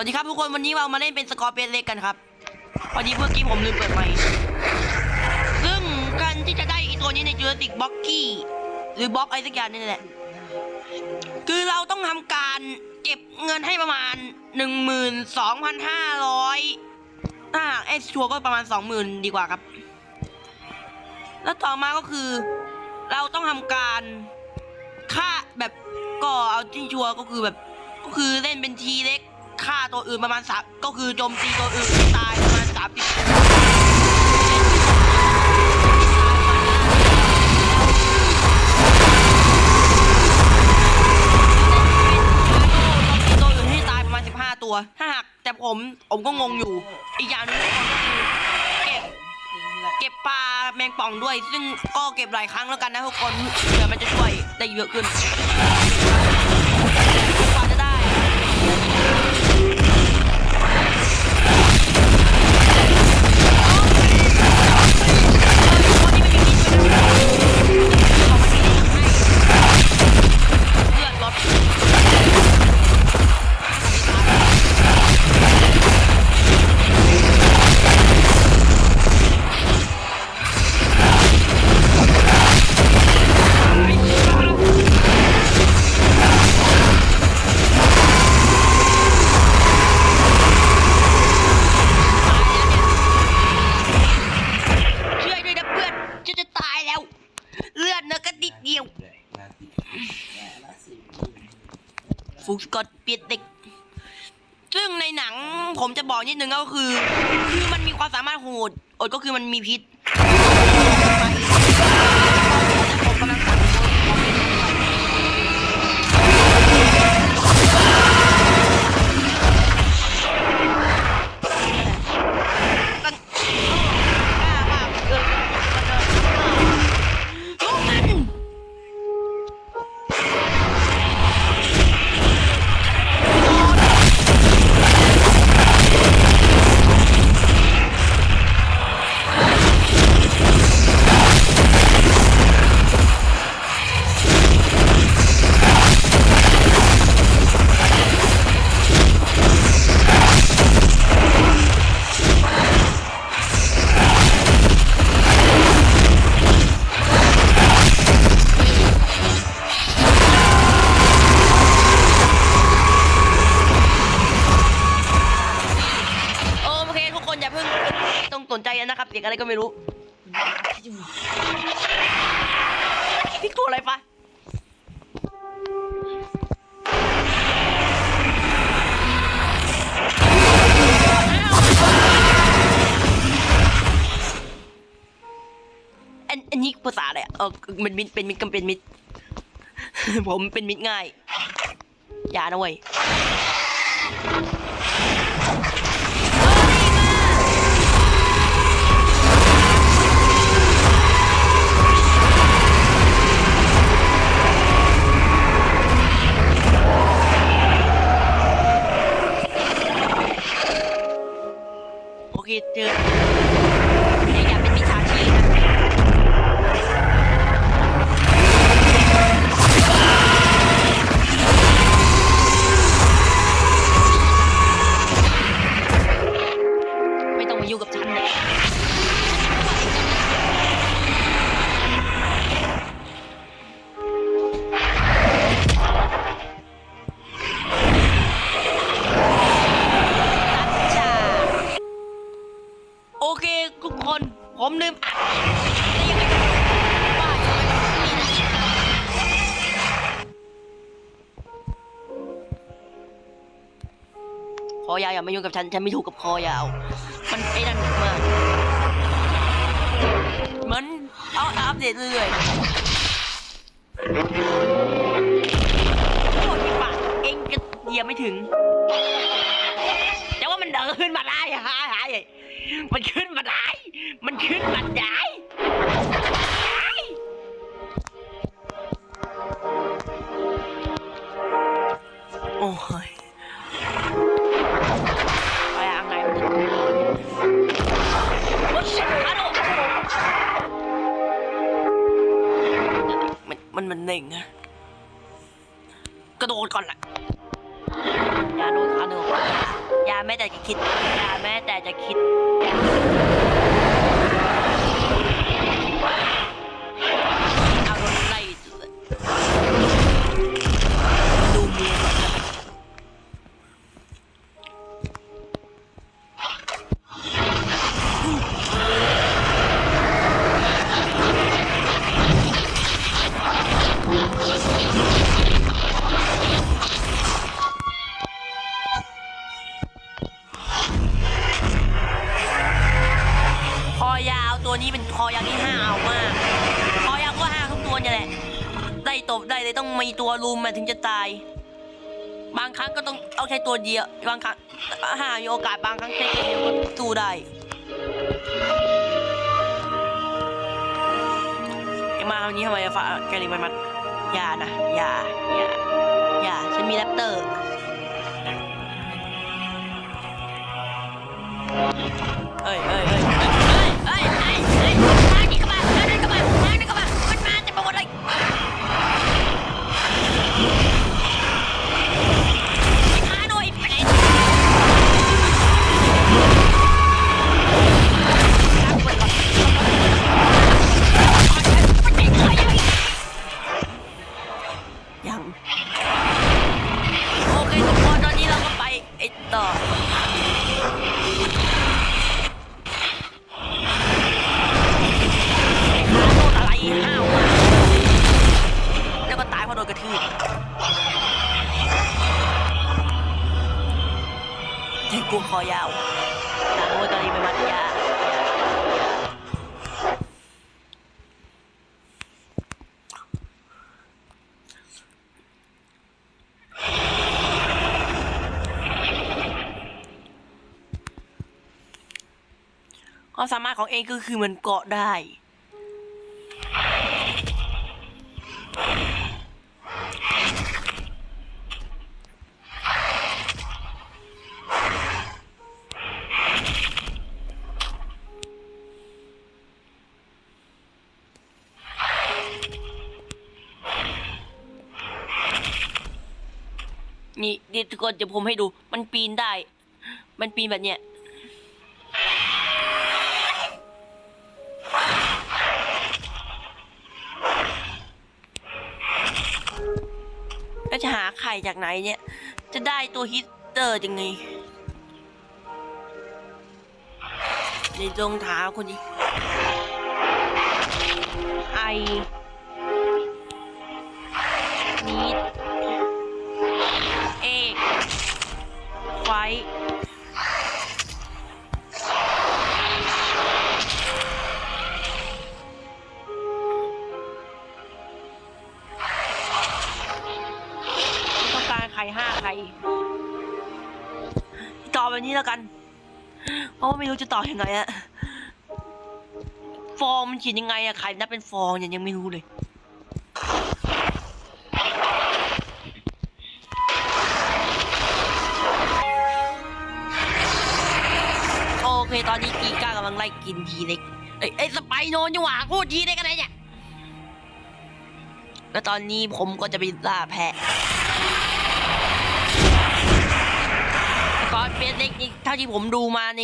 วัสดีครับทุกคนวันนี้เรามาเล่นเป็นสกอร์เปียเล็กกันครับพอดีเมื่อกี้ผมลืมเปิดไมค์ซึ่งการที่จะได้อีตัวนี้ในจูราสสิกบ็อกกี้หรือบล็อกอะไรสักอย่างนี่แหละ คือเราต้องทำการเก็บเงินให้ประมาณ 12,500ถ้าหากเอสชัวก็ประมาณ 20,000 ดีกว่าครับ แล้วต่อมาก็คือ เราต้องทำการฆ่าแบบก็เอาที่ชัวก็คือแบบก็คือเล่นเป็นทีเล็ก ฆ่าตัวอื่นประมาณสามก็คือโจมตีตัวอื่นให้ตายประมาณสามสิบตัวโจมตีตัวอื่นให้ตายประมาณสิบห้าตัวถ้าหากแต่ผมผมก็งงอยู่ อีกอย่างหนึงก็เก็บเก็บปลาแมงป่องด้วย ซึ่งก็เก็บหลายครั้งแล้วกันนะทุกคนเผื่อมันจะช่วยได้เยอะขึ้น เดียวฟุกสกอตเปียดเด็ก ซึ่งในหนังผมจะบอกนิดนึงก็คือ คือมันมีความสามารถโหดอดก็คือมันมีพิษ ก็ไม่รู้พี่ตัวอะไรปะอันอันนี้ภาษาอะไรอะเออมันมิดเป็นมิดกำเป็นมิด ผมเป็นมิดง่าย อย่านะเว้ย โอเคเจอ มายุ่งกับฉัน ฉันไม่ถูกกับคอยาว มันไอ้นั่นมากเหมือนเอาอัปเดตเรื่อยๆนะโอ้ยปากเองก็เหยียบไม่ถึง แต่ว่ามันเดินขึ้นมาได้ฮะหายมันขึ้นมาได้ มันขึ้นมาได้ มันมันเน่งอะกระโดดก่อนแหละอย่าโดนขาเดินอย่าแม้แต่จะคิดอย่าแม้แต่จะคิดางครั้งก็ต้องเอาแค่ตัวเดียวบางครั้งหามีโอกาสบางครั้งแค่ตัวเดียวก็สู้ได้ไอ้มาคราวนี้ทำไมฟ้าแกลิงมันมัดอย่านะอย่าอย่าอย่าฉันมีแรปเตอร์เอ้ยเอ้ยเอ้ยเอ้ย กูคอยาวอย่าด้วยกะลีไปวัดยาความสามารถของเองก็คือมันเกาะได้ กคนเดี๋ยวผมให้ดู มันปีนได้ มันปีนแบบเนี้ยแล้วจะหาไข่จากไหนเนี่ย จะได้ตัวฮิตเตอร์ยังไงเดี๋ยวจงถาคนนี้ไอ ต่อแบบนี้แล้วกัน เพราะว่าไม่รู้จะต่อยังไงอะฟองมันเขียนยังไงอะไข่นับเป็นฟองเนี่ยยังไม่รู้เลยโอเคตอนนี้กีก้ากำลังไล่กินทีเล็กเอ้ยเอ้ยสไปโนนจังหวะพูดทีเล็กอะไรเนี่ยแล้วตอนนี้ผมก็จะไปล่าแพะแต่ก่ อนเปียเล็กนี่เท่าที่ผมดูมาใน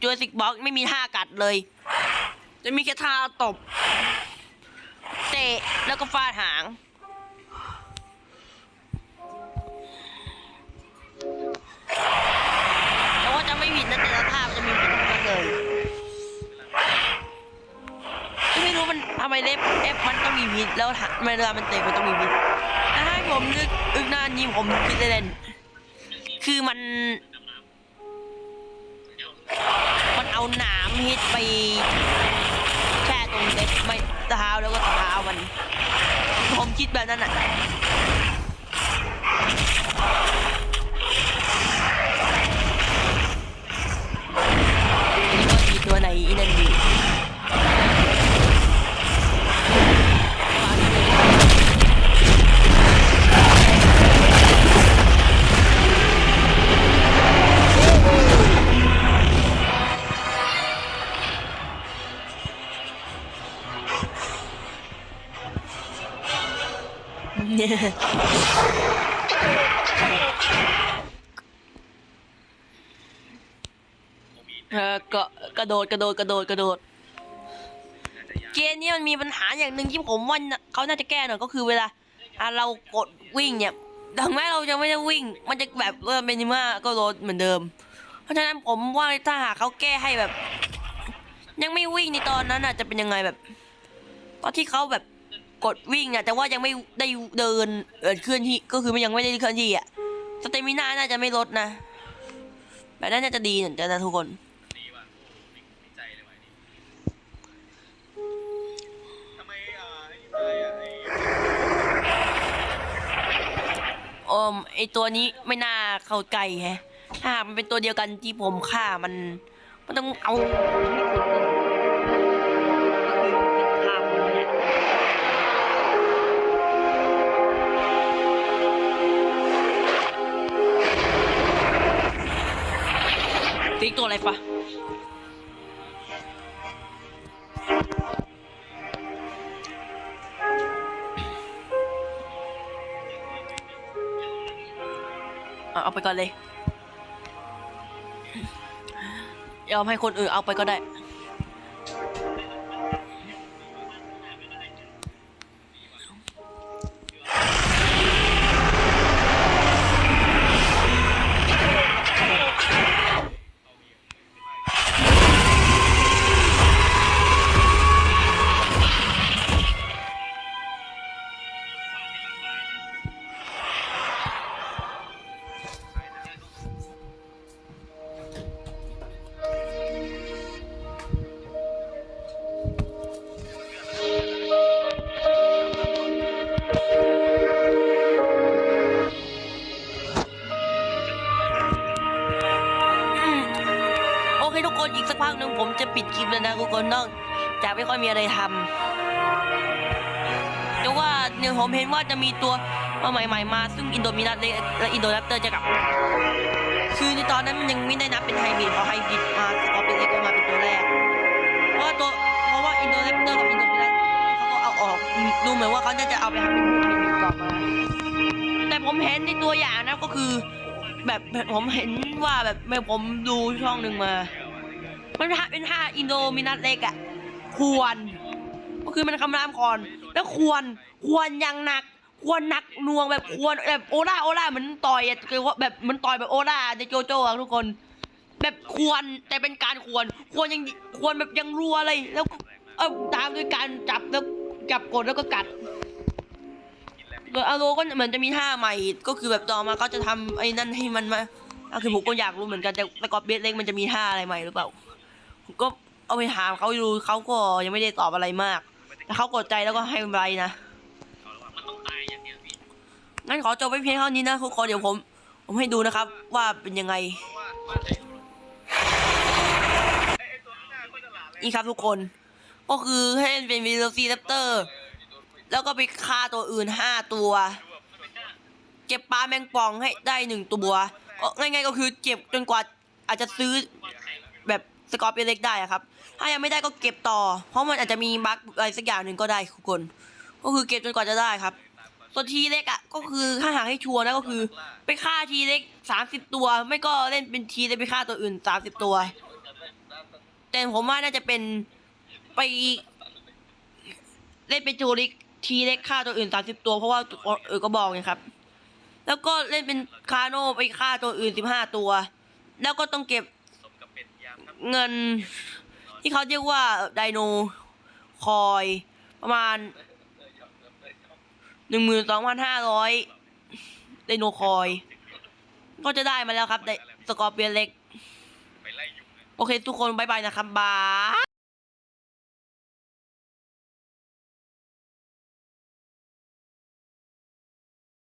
จูสิกบ็อกไม่มีท่ากัดเลย จะมีแค่ท่าตบ เตะแล้วก็ฟาดหาง แต่ว่าจะไม่ผิดนะแต่ละท่ามันจะมีผิดทั้งนั้นเลยก็ไม่รู้มันทำไมเล็บเอฟมันต้องมีพิษแล้วเวลามันเตะมันต้องมีพิษถ้าให้ผมนึกอึกหน้านี้ผมคิดเล่นคือมัน เอาหนามฮิตไปแช่ตรงเล็บไม่เท้าแล้วก็เท้ามัน ผมคิดแบบนั้นอะ เออก็กระโดดกระโดดกระโดดกระโดด เกมนี้มันมีปัญหาอย่างหนึ่งที่ผมว่าเขาน่าจะแก้หน่อยก็คือเวลาอะเรากดวิ่งเนี่ยถึงแม้เราจะไม่ได้วิ่ง มันจะแบบเออเยังไงก็โดดเหมือนเดิม เพราะฉะนั้นผมว่าถ้าหากเขาแก้ให้แบบ ยังไม่วิ่งในตอนนั้นอะจะเป็นยังไงแบบ ตอนที่เขาแบบ กดวิ่งอะแต่ว่ายังไม่ได้เดินเอินเคลื่อนที่ก็คือมันยังไม่ได้เคลื่อนที่อะสเตมินาน่าจะไม่ลดนะแบบนั้นน่าจะดีเหมือนกันนะทุกคนดีว่ะมีมีใจเลยว่ะนี่ทำไมอ่าไอ้นี่ตายอะไอ้โอมไอตัวนี้ไม่น่าเข้าใจแฮะ ถ้าหากมันเป็นตัวเดียวกันที่ผมฆ่ามัน มันต้องเอาฆ่า ตัวอะไรปะเอาไปก่อนเลย ยอมให้คนอื่นเอาไปก็ได้ คลิปแล้วนะทุกคนนอกจากไม่ค่อยมีอะไรทำแต่ว่าเนี่ยผมเห็นว่าจะมีตัวมาใหม่ๆมา ซึ่งอินโดมินัสและอินโดแรปเตอร์จะกลับ คือในตอนนั้นมันยังไม่ได้นับเป็นไฮบริดเพราะไฮบริดมาสกอร์เป็นเล็กมาเป็นตัวแรก เพราะว่าตัวเพราะว่าอินโดแรปเตอร์กับอินโดมินัสเขาก็เอาออกดูเหมือนว่าเขาจะเอาไปทำเป็นไฮบริดกลับมาแต่ผมเห็นในตัวอย่างนะก็คือ แบบผมเห็นว่าแบบเมื่อผมดูช่องหนึ่งมา มันเป็นท่าอินโดมินัสเล็กอะควร ก็คือมันคำรามก่อน แล้วควร ควรอยังหนัก ควรหนักหน่วงแบบควรแบบโอล่าโอล่าเหมือนต่อยอะคือว่าแบบเหมันต่อยแบบโอล่าในโจโจ้อะทุกคน แบบควรแต่เป็นการควร ควรยังควรแบบยังรัวเลยแล้วก็เออตามด้วยการจับแล้วจับกดแล้วก็กัดโดยอาโรก็เหมือนจะมีท่าใหม่ก็คือแบบต่อมาเขาจะทำไอ้นั่นให้มันมาอะคือผมก็อยากรู้เหมือนกันแต่แต่กอบเบสเล็กมันจะมีท่าอะไรใหม่หรือเปล่า ก็เอาไปถามเขาดูเขาก็ยังไม่ได้ตอบอะไรมากแต่เขากดใจแล้วก็ให้ไปนะมันต้องตายอย่างเดียวพี่งั้นขอจบไปเพียงเท่านี้นะทุกคนเดี๋ยวผม ผมให้ดูนะครับ ว่าเป็นยังไงเพราะว่าว่าใจไอ้ไอ้ตัวข้างหน้าก็จะหลาดเลยนี่ครับทุกคน ก็คือให้เล่นเป็นวีโรซีแรปเตอร์ แล้วก็ไปฆ่าตัวอื่นห้าตัว เก็บปลาแมงป่องให้ได้หนึ่งตัวก็ง่ายๆก็คือเก็บจนกว่าอาจจะซื้อแบบ สกอร์เปียนเล็กได้อะครับ ถ้ายังไม่ได้ก็เก็บต่อ เพราะมันอาจจะมีบั๊กอะไรสักอย่างหนึ่งก็ได้ทุกคน ก็คือเก็บจนกว่าจะได้ครับ ส่วนทีเล็กอะก็คือถ้าหากให้ชัวร์นะก็คือ ไปฆ่าทีเล็กสามสิบตัว ไม่ก็เล่นเป็นทีเล็กไปฆ่าตัวอื่นสามสิบตัว แต่ผมว่าน่าจะเป็นไป เล่นเป็นจูริกทีเล็กฆ่าตัวอื่นสามสิบตัวเพราะว่าเออก็บอกไงครับ แล้วก็เล่นเป็นคาโนไปฆ่าตัวอื่นสิบห้าตัว แล้วก็ต้องเก็บ เงิน ที่เขาเรียกว่าไดโนคอยประมาณหนึ่งหมื่นสองพันห้าร้อยไดโนคอย ก็จะได้มาแล้วครับไดสกอร์เปียนเล็ก โอเคทุกคนบายบายนะครับบาย